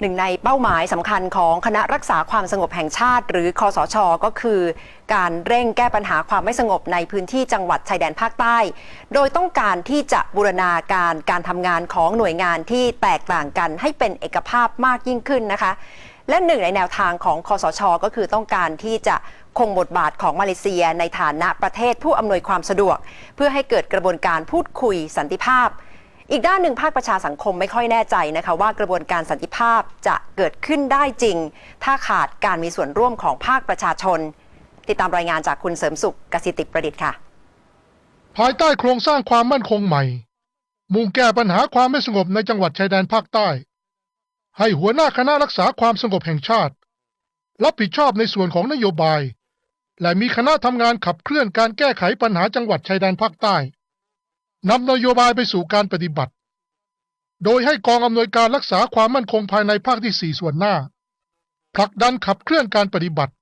หนึ่งในเป้าหมายสำคัญของคณะรักษาความสงบแห่งชาติ หรือคอสช ก็คือ การเร่งแก้ปัญหาความไม่สงบในพื้นที่จังหวัดชายแดนภาคใต้ โดยต้องการที่จะบูรณาการการทำงานของหน่วยงานที่แตกต่างกันให้เป็นเอกภาพมากยิ่งขึ้นนะคะ และหนึ่งในแนวทางของคอสช ก็คือต้องการที่จะคงบทบาทของมาเลเซียในฐานะประเทศผู้อำนวยความสะดวก เพื่อให้เกิดกระบวนการพูดคุยสันติภาพ อีกด้านหนึ่งภาคประชาสังคมไม่ค่อยแน่ใจนะคะว่ากระบวนการสันติภาพจะเกิดขึ้นได้จริง ถ้าขาดการมีส่วนร่วมของภาคประชาชน ติดตามรายงานจากคุณเสริมสุขกสิติประดิษฐ์ค่ะ ภายใต้โครงสร้างความมั่นคงใหม่ มุ่งแก้ปัญหาความไม่สงบในจังหวัดชายแดนภาคใต้ ให้หัวหน้าคณะรักษาความสงบแห่งชาติ รับผิดชอบในส่วนของนโยบาย และมีคณะทำงานขับเคลื่อนการแก้ไขปัญหาจังหวัดชายแดนภาคใต้ นำนโยบายไปสู่การปฏิบัติ โดยให้กองอำนวยการรักษาความมั่นคงภายในภาคที่ 4 ส่วนหน้า ผลักดันขับเคลื่อนการปฏิบัติ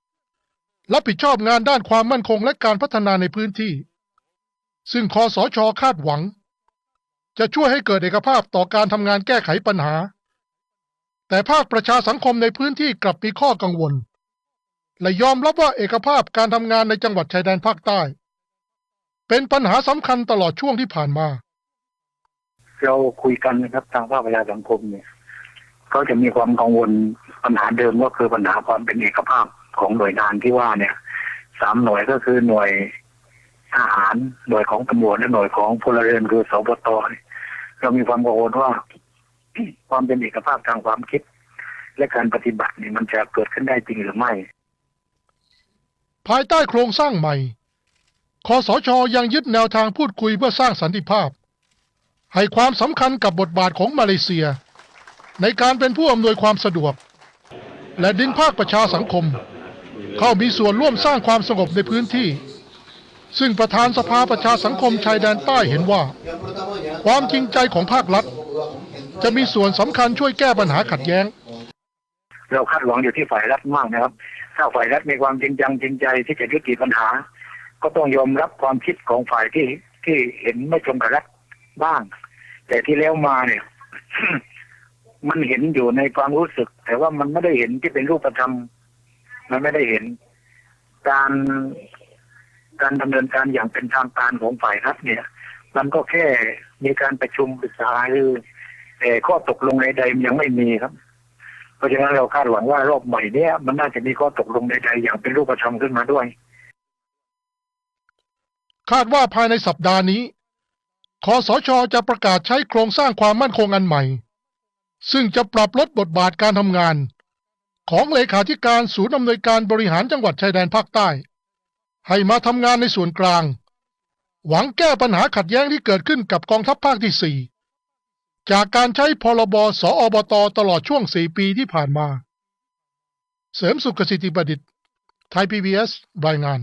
รับผิดชอบงานด้านความมั่นคงและการพัฒนาในพื้นที่ ซึ่งคอสชคาดหวัง จะช่วยให้เกิดเอกภาพต่อการทำงานแก้ไขปัญหา แต่ภาคประชาสังคมในพื้นที่กลับมีข้อกังวล และยอมรับว่าเอกภาพการทำงานในจังหวัดชายแดนภาคใต้ เป็นปัญหาสำคัญตลอดช่วงที่ผ่านมา เราคุยกันนะครับทางภาคประชาสังคมเนี่ยเขาจะมีความกังวลปัญหาเดิมก็คือปัญหาความเป็นเอกภาพของหน่วยงานที่ว่าเนี่ยสามหน่วยก็คือหน่วยทหารหน่วยของตำรวจและหน่วยของพลเรือนคือสบตเนี่ยเรามีความกังวลว่า ความเป็นเอกภาพทางความคิด และการปฏิบัติเนี่ยมันจะเกิดขึ้นได้จริงหรือไม่ ภายใต้โครงสร้างใหม่ คอสชยังยึดแนวทางพูดคุยเพื่อสร้างสันติภาพ ให้ความสำคัญกับบทบาทของมาเลเซีย ในการเป็นผู้อำนวยความสะดวก และดึงภาคประชาสังคม เข้ามีส่วนร่วมสร้างความสงบในพื้นที่ ซึ่งประธานสภาประชาสังคมชายแดนใต้เห็นว่า ความจริงใจของภาครัฐ จะมีส่วนสำคัญช่วยแก้ปัญหาขัดแย้ง เราคาดหวังอยู่ที่ฝ่ายรัฐมากนะครับ ถ้าฝ่ายรัฐมีความจริงจังจริงใจที่จะยุติปัญหา ก็ต้องยอมรับความคิดของฝ่ายที่ที่เห็นไม่ตรงกับรัฐบ้าง แต่ที่แล้วมาเนี่ย มันเห็นอยู่ในความรู้สึก แต่ว่ามันไม่ได้เห็นที่เป็นรูปธรรมมันไม่ได้เห็น การการดำเนินการอย่างเป็นทางการของฝ่ายรัฐเนี่ย มันก็แค่มีการประชุมปรึกษาคือแต่ข้อตกลงใดๆยังไม่มีครับ เพราะฉะนั้นเราคาดหวังว่ารอบใหม่เนี้ยมันน่าจะมีข้อตกลงใดๆอย่างเป็นรูปธรรมขึ้นมาด้วย คาดว่าภายในสัปดาห์นี้คอสชจะประกาศใช้โครงสร้างความมั่นคงอันใหม่ ซึ่งจะปรับลดบทบาทการทำงาน ของเลขาธิการศูนย์อำนวยการบริหารจังหวัดชายแดนภาคใต้ ให้มาทำงานในส่วนกลาง หวังแก้ปัญหาขัดแย้งที่เกิดขึ้นกับกองทัพภาคที่ 4 จากการใช้พรบสอบตตลอดช่วง 4 ปีที่ผ่านมา เสริมสุขสิทธิประดิษฐ์ไทยพีบีเอสรายงาน